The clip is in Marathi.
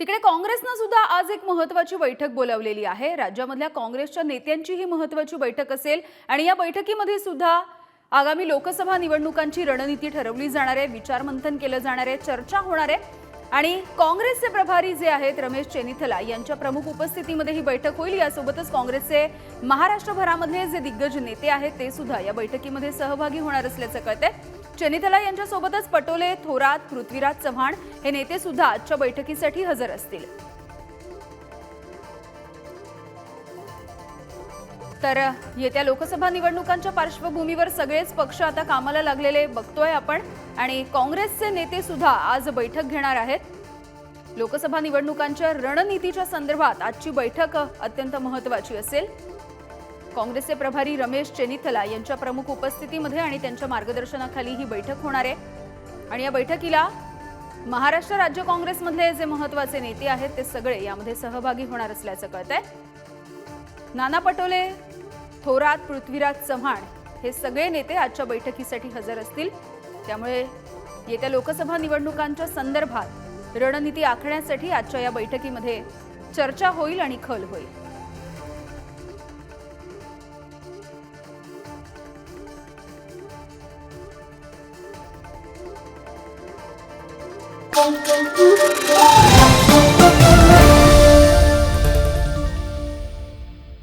तिकडे काँग्रेसनं सुद्धा आज एक महत्वाची बैठक बोलावलेली आहे. राज्यामधल्या काँग्रेसच्या नेत्यांची ही महत्वाची बैठक असेल आणि या बैठकीमध्ये सुद्धा आगामी लोकसभा निवडणुकांची रणनीती ठरवली जाणार आहे विचारमंथन केलं जाणार आहे चर्चा होणार आहे. आणि काँग्रेसचे प्रभारी जे आहेत रमेश चेनिथला यांच्या प्रमुख उपस्थितीमध्ये ही बैठक होईल. यासोबतच काँग्रेसचे महाराष्ट्रभरामधले जे दिग्गज नेते आहेत ते सुद्धा या बैठकीमध्ये सहभागी होणार असल्याचं कळतंय. चेनिथला यांच्यासोबतच पटोले थोरात पृथ्वीराज चव्हाण हे नेते सुद्धा आजच्या बैठकीसाठी हजर असतील. तर येत्या लोकसभा निवडणुकांच्या पार्श्वभूमीवर सगळेच पक्ष आता कामाला लागलेले बघतोय आपण आणि काँग्रेसचे नेते सुद्धा आज बैठक घेणार आहेत. लोकसभा निवडणुकांच्या रणनीतीच्या संदर्भात आजची बैठक अत्यंत महत्वाची असेल. काँग्रेसचे प्रभारी रमेश चेनिथला यांच्या प्रमुख उपस्थितीमध्ये आणि त्यांच्या मार्गदर्शनाखाली ही बैठक होणार आहे. आणि या बैठकीला महाराष्ट्र राज्य काँग्रेसमधले जे महत्त्वाचे नेते आहेत ते सगळे यामध्ये सहभागी होणार असल्याचं कळतंय. नाना पटोले थोरात पृथ्वीराज चव्हाण हे सगळे नेते आजच्या बैठकीसाठी हजर असतील. त्यामुळे येत्या लोकसभा निवडणुकांच्या संदर्भात रणनीती आखण्यासाठी आजच्या या बैठकीमध्ये चर्चा होईल आणि खल होईल. boom, boom, boom.